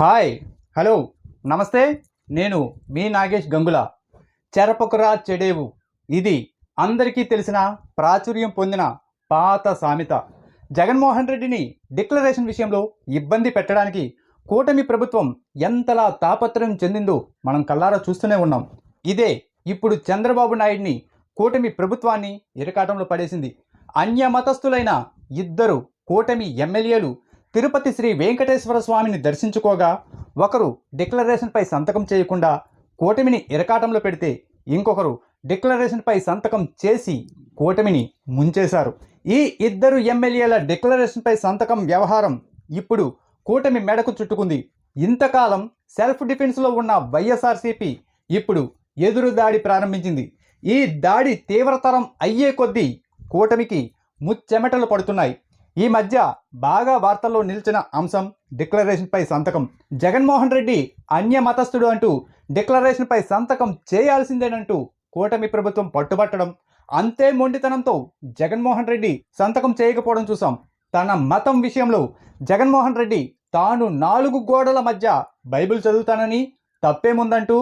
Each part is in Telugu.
హాయ్ హలో నమస్తే నేను మీ నాగేష్ గంగుల. చెరపకురా చెడేవు ఇది అందరికీ తెలిసిన ప్రాచుర్యం పొందిన పాత సామెత. జగన్మోహన్ రెడ్డిని డిక్లరేషన్ విషయంలో ఇబ్బంది పెట్టడానికి కూటమి ప్రభుత్వం ఎంతలా తాపత్రయం చెందిందో మనం కల్లారా చూస్తూనే ఉన్నాం. ఇదే ఇప్పుడు చంద్రబాబు నాయుడిని కూటమి ప్రభుత్వాన్ని ఇరకాటంలో పడేసింది. అన్య మతస్థులైన ఇద్దరు కూటమి ఎమ్మెల్యేలు తిరుపతి శ్రీ వెంకటేశ్వర స్వామిని దర్శించుకోగా ఒకరు డిక్లరేషన్పై సంతకం చేయకుండా కూటమిని ఇరకాటంలో పెడితే ఇంకొకరు డిక్లరేషన్పై సంతకం చేసి కూటమిని ముంచేశారు. ఈ ఇద్దరు ఎమ్మెల్యేల డిక్లరేషన్పై సంతకం వ్యవహారం ఇప్పుడు కూటమి మెడకు చుట్టుకుంది. ఇంతకాలం సెల్ఫ్ డిఫెన్స్లో ఉన్న వైఎస్ఆర్సీపీ ఇప్పుడు ఎదురు దాడి ప్రారంభించింది. ఈ దాడి తీవ్రతరం అయ్యే కొద్దీ కూటమికి ముచ్చెమటలు పడుతున్నాయి. ఈ మధ్య బాగా వార్తల్లో నిలిచిన అంశం డిక్లరేషన్పై సంతకం. జగన్మోహన్ రెడ్డి అన్య మతస్థుడు అంటూ డిక్లరేషన్పై సంతకం చేయాల్సిందేనంటూ కూటమి ప్రభుత్వం పట్టుబట్టడం. అంతే మొండితనంతో జగన్మోహన్ రెడ్డి సంతకం చేయకపోవడం చూసాం. తన మతం విషయంలో జగన్మోహన్ రెడ్డి తాను నాలుగు గోడల మధ్య బైబిల్ చదువుతానని తప్పేముందంటూ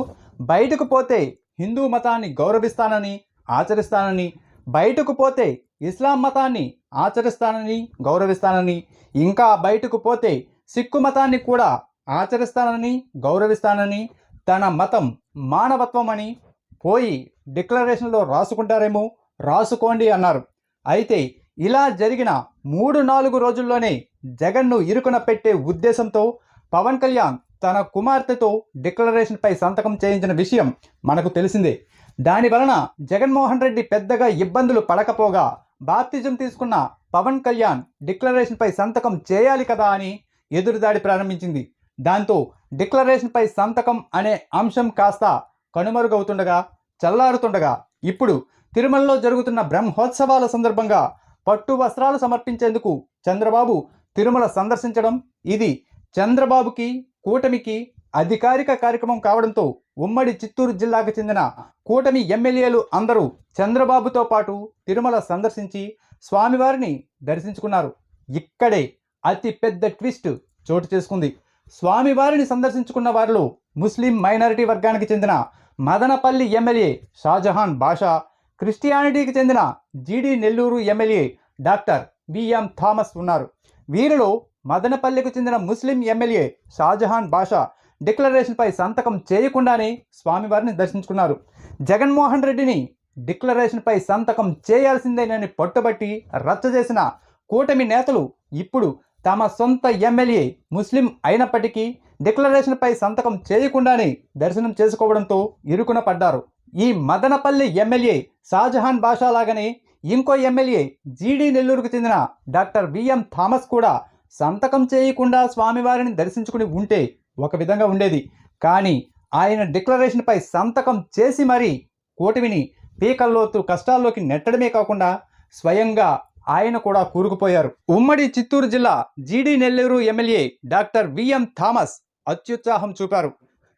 బయటకు పోతే హిందూ మతాన్ని గౌరవిస్తానని ఆచరిస్తానని బయటకు పోతే ఇస్లాం మతాన్ని ఆచరిస్తానని గౌరవిస్తానని ఇంకా బయటకు పోతే సిక్కు మతాన్ని కూడా ఆచరిస్తానని గౌరవిస్తానని తన మతం మానవత్వం అని పోయి డిక్లరేషన్లో రాసుకుంటారేమో రాసుకోండి అన్నారు. అయితే ఇలా జరిగిన మూడు నాలుగు రోజుల్లోనే జగన్ను ఇరుకున పెట్టే ఉద్దేశంతో పవన్ కళ్యాణ్ తన కుమార్తెతో డిక్లరేషన్పై సంతకం చేయించిన విషయం మనకు తెలిసిందే. దాని వలన జగన్మోహన్ రెడ్డి పెద్దగా ఇబ్బందులు పడకపోగా బాప్తిజం తీసుకున్న పవన్ కళ్యాణ్ డిక్లరేషన్పై సంతకం చేయాలి కదా అని ఎదురుదాడి ప్రారంభించింది. దాంతో డిక్లరేషన్పై సంతకం అనే అంశం కాస్త కనుమరుగవుతుండగా చల్లారుతుండగా ఇప్పుడు తిరుమలలో జరుగుతున్న బ్రహ్మోత్సవాల సందర్భంగా పట్టు వస్త్రాలు సమర్పించేందుకు చంద్రబాబు తిరుమల సందర్శించడం ఇది చంద్రబాబుకి కూటమికి అధికారిక కార్యక్రమం కావడంతో ఉమ్మడి చిత్తూరు జిల్లాకు చెందిన కూటమి ఎమ్మెల్యేలు అందరూ చంద్రబాబుతో పాటు తిరుమల సందర్శించి స్వామివారిని దర్శించుకున్నారు. ఇక్కడే అతి పెద్ద ట్విస్ట్ చోటు చేసుకుంది. స్వామివారిని సందర్శించుకున్న వారిలో ముస్లిం మైనారిటీ వర్గానికి చెందిన మదనపల్లి ఎమ్మెల్యే షాజహాన్ బాషా క్రిస్టియానిటీకి చెందిన GD Nellore MLA doctor BM Thomas ఉన్నారు. వీరిలో మదనపల్లికి చెందిన ముస్లిం ఎమ్మెల్యే షాజహాన్ బాషా డిక్లరేషన్పై సంతకం చేయకుండానే స్వామివారిని దర్శించుకున్నారు. జగన్మోహన్ రెడ్డిని డిక్లరేషన్పై సంతకం చేయాల్సిందేనని పట్టుబట్టి రచ్చ చేసిన కూటమి నేతలు ఇప్పుడు తమ సొంత ఎమ్మెల్యే ముస్లిం అయినప్పటికీ డిక్లరేషన్పై సంతకం చేయకుండానే దర్శనం చేసుకోవడంతో ఇరుకున పడ్డారు. ఈ మదనపల్లి ఎమ్మెల్యే షాజహాన్ బాషా లాగానే ఇంకో ఎమ్మెల్యే జీడీ నెల్లూరుకు చెందిన డాక్టర్ బిఎం థామస్ కూడా సంతకం చేయకుండా స్వామివారిని దర్శించుకుని ఉంటే ఒక విధంగా ఉండేది. కానీ ఆయన డిక్లరేషన్పై సంతకం చేసి మరీ కూటమిని పీకల్లోతు కష్టాల్లోకి నెట్టడమే కాకుండా స్వయంగా ఆయన కూడా కూరుకుపోయారు. ఉమ్మడి చిత్తూరు జిల్లా GD Nellore MLA doctor VM Thomas అత్యుత్సాహం చూపారు.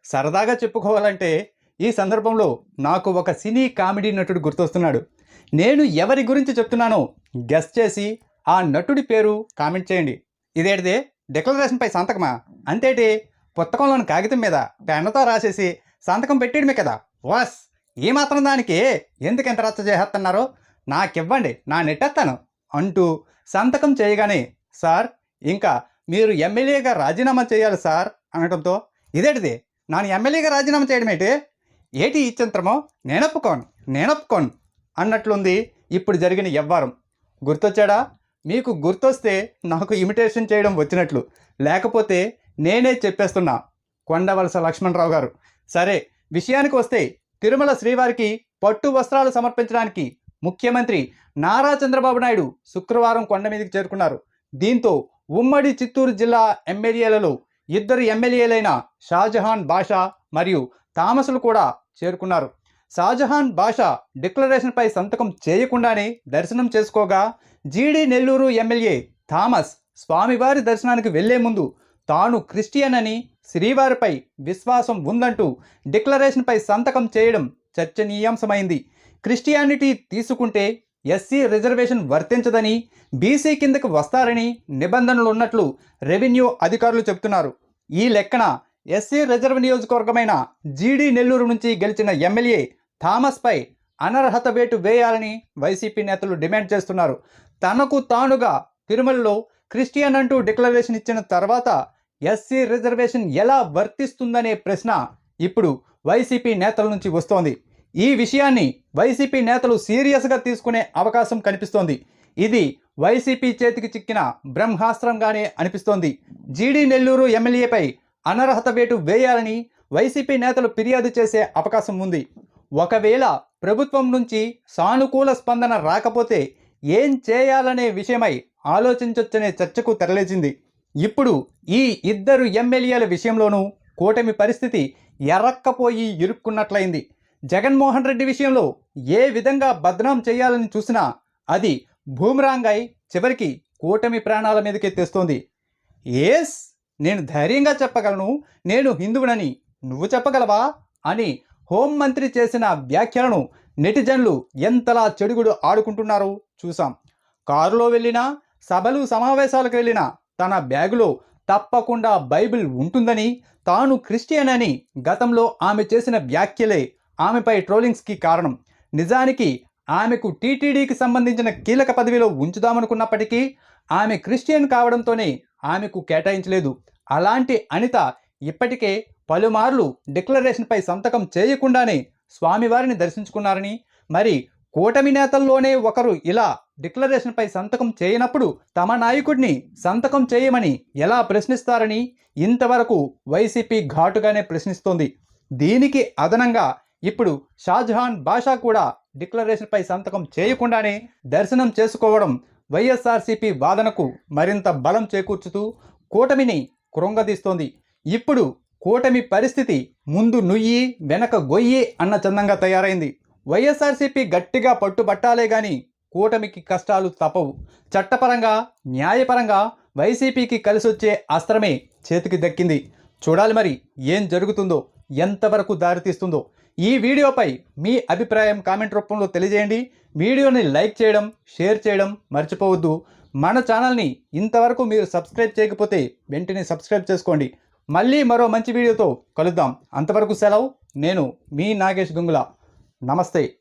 సరదాగా చెప్పుకోవాలంటే ఈ సందర్భంలో నాకు ఒక సినీ కామెడీ నటుడు గుర్తొస్తున్నాడు. నేను ఎవరి గురించి చెప్తున్నానో గెస్ట్ చేసి ఆ నటుడి పేరు కామెంట్ చేయండి. ఇదేటిదే? డిక్లరేషన్పై సంతకమా? అంతేటి? పుస్తకంలోని కాగితం మీద పెన్నతో రాసేసి సంతకం పెట్టేయడమే కదా. వాస్! ఏమాత్రం మాత్రం దానికి ఎందుకు ఎంత రచ్చ చేసేస్తున్నారో నాకివ్వండి నా నెట్టేస్తాను అంటూ సంతకం చేయగానే సార్ ఇంకా మీరు ఎమ్మెల్యేగా రాజీనామా చేయాలి సార్ అనడంతో ఇదేటిది? నాను ఎమ్మెల్యేగా రాజీనామా చేయడం ఏంటి? ఏటి ఇచ్చంత్రమో నేనొప్పుకోను నేనొప్పుకోను అన్నట్లుంది ఇప్పుడు జరిగిన వ్యవహారం గుర్తొచ్చాడా? మీకు గుర్తొస్తే నాకు ఇమిటేషన్ చేయడం వచ్చినట్లు. లేకపోతే నేనే చెప్పేస్తున్నా కొండవలస లక్ష్మణరావు గారు. సరే విషయానికి వస్తే తిరుమల శ్రీవారికి పట్టు వస్త్రాలు సమర్పించడానికి ముఖ్యమంత్రి నారా చంద్రబాబు నాయుడు శుక్రవారం కొండ మీదకి చేరుకున్నారు. దీంతో ఉమ్మడి చిత్తూరు జిల్లా ఎమ్మెల్యేలలో ఇద్దరు ఎమ్మెల్యేలైన షాజహాన్ బాషా మరియు తామసులు కూడా చేరుకున్నారు. షాజహాన్ బాషా డిక్లరేషన్పై సంతకం చేయకుండానే దర్శనం చేసుకోగా జీడీ నెల్లూరు ఎమ్మెల్యే థామస్ స్వామివారి దర్శనానికి వెళ్ళే ముందు తాను క్రిస్టియన్ అని శ్రీవారిపై విశ్వాసం ఉందంటూ డిక్లరేషన్పై సంతకం చేయడం చర్చనీయాంశమైంది. క్రిస్టియానిటీ తీసుకుంటే ఎస్సీ రిజర్వేషన్ వర్తించదని బీసీ కిందకు వస్తారని నిబంధనలు ఉన్నట్లు రెవెన్యూ అధికారులు చెబుతున్నారు. ఈ లెక్కన ఎస్సీ రిజర్వ్ నియోజకవర్గమైన జీడీ నెల్లూరు నుంచి గెలిచిన ఎమ్మెల్యే థామస్పై అనర్హత వేటు వేయాలని వైసీపీ నేతలు డిమాండ్ చేస్తున్నారు. తనకు తానుగా తిరుమలలో క్రిస్టియన్ అంటూ డిక్లరేషన్ ఇచ్చిన తర్వాత ఎస్సీ రిజర్వేషన్ ఎలా వర్తిస్తుందనే ప్రశ్న ఇప్పుడు వైసీపీ నేతల నుంచి వస్తోంది. ఈ విషయాన్ని వైసీపీ నేతలు సీరియస్గా తీసుకునే అవకాశం కనిపిస్తోంది. ఇది వైసీపీ చేతికి చిక్కిన బ్రహ్మాస్త్రంగానే అనిపిస్తోంది. జీడీ నెల్లూరు ఎమ్మెల్యేపై అనర్హత వేటు వేయాలని వైసీపీ నేతలు ఫిర్యాదు చేసే అవకాశం ఉంది. ఒకవేళ ప్రభుత్వం నుంచి సానుకూల స్పందన రాకపోతే ఏం చేయాలనే విషయమై ఆలోచించొచ్చనే చర్చకు తెరలేచింది. ఇప్పుడు ఈ ఇద్దరు ఎమ్మెల్యేల విషయంలోనూ కూటమి పరిస్థితి ఎర్రక్కపోయి ఇరుక్కున్నట్లయింది. జగన్మోహన్ రెడ్డి విషయంలో ఏ విధంగా బద్నాం చేయాలని చూసినా అది భూమిరాంగై చివరికి కూటమి ప్రాణాల మీదకే తెస్తోంది. ఏస్ నేను ధైర్యంగా చెప్పగలను నేను హిందువునని నువ్వు చెప్పగలవా అని హోంమంత్రి చేసిన వ్యాఖ్యలను నెటిజన్లు ఎంతలా చెడుగుడు ఆడుకుంటున్నారో చూసాం కారులో వెళ్ళినా సభలు సమావేశాలకు వెళ్ళినా తన బ్యాగులో తప్పకుండా బైబిల్ ఉంటుందని తాను క్రిస్టియన్ అని గతంలో ఆమె చేసిన వ్యాఖ్యలే ఆమెపై ట్రోలింగ్స్కి కారణం. నిజానికి ఆమెకు టీటీడీకి సంబంధించిన కీలక పదవిలో ఉంచుదామనుకున్నప్పటికీ ఆమె క్రిస్టియన్ కావడంతోనే ఆమెకు కేటాయించలేదు. అలాంటి అనిత ఇప్పటికే పలుమార్లు డిక్లరేషన్పై సంతకం చేయకుండానే స్వామివారిని దర్శించుకున్నారని మరి కూటమి నేతల్లోనే ఒకరు ఇలా డిక్లరేషన్పై సంతకం చేయనప్పుడు తమ నాయకుడిని సంతకం చేయమని ఎలా ప్రశ్నిస్తారని ఇంతవరకు వైసీపీ ఘాటుగానే ప్రశ్నిస్తోంది. దీనికి అదనంగా ఇప్పుడు షాజహాన్ బాషా కూడా డిక్లరేషన్పై సంతకం చేయకుండానే దర్శనం చేసుకోవడం వైఎస్ఆర్సీపీ వాదనకు మరింత బలం చేకూర్చుతూ కూటమిని కృంగదీస్తోంది. ఇప్పుడు కూటమి పరిస్థితి ముందు నుయ్యి వెనక గొయ్యి అన్న చందంగా తయారైంది. వైఎస్ఆర్సీపీ గట్టిగా పట్టుబట్టాలే గాని కూటమికి కష్టాలు తప్పవు. చట్టపరంగా న్యాయపరంగా వైసీపీకి కలిసొచ్చే అస్త్రమే చేతికి దక్కింది. చూడాలి మరి ఏం జరుగుతుందో ఎంతవరకు దారితీస్తుందో. ఈ వీడియోపై మీ అభిప్రాయం కామెంట్ రూపంలో తెలియజేయండి. వీడియోని లైక్ చేయడం షేర్ చేయడం మర్చిపోవద్దు. మన ఛానల్ని ఇంతవరకు మీరు సబ్స్క్రైబ్ చేయకపోతే వెంటనే సబ్స్క్రైబ్ చేసుకోండి. మళ్ళీ మరో మంచి వీడియోతో కలుద్దాం. అంతవరకు సెలవు. నేను మీ నాగేష్ గుంగుల. నమస్తే.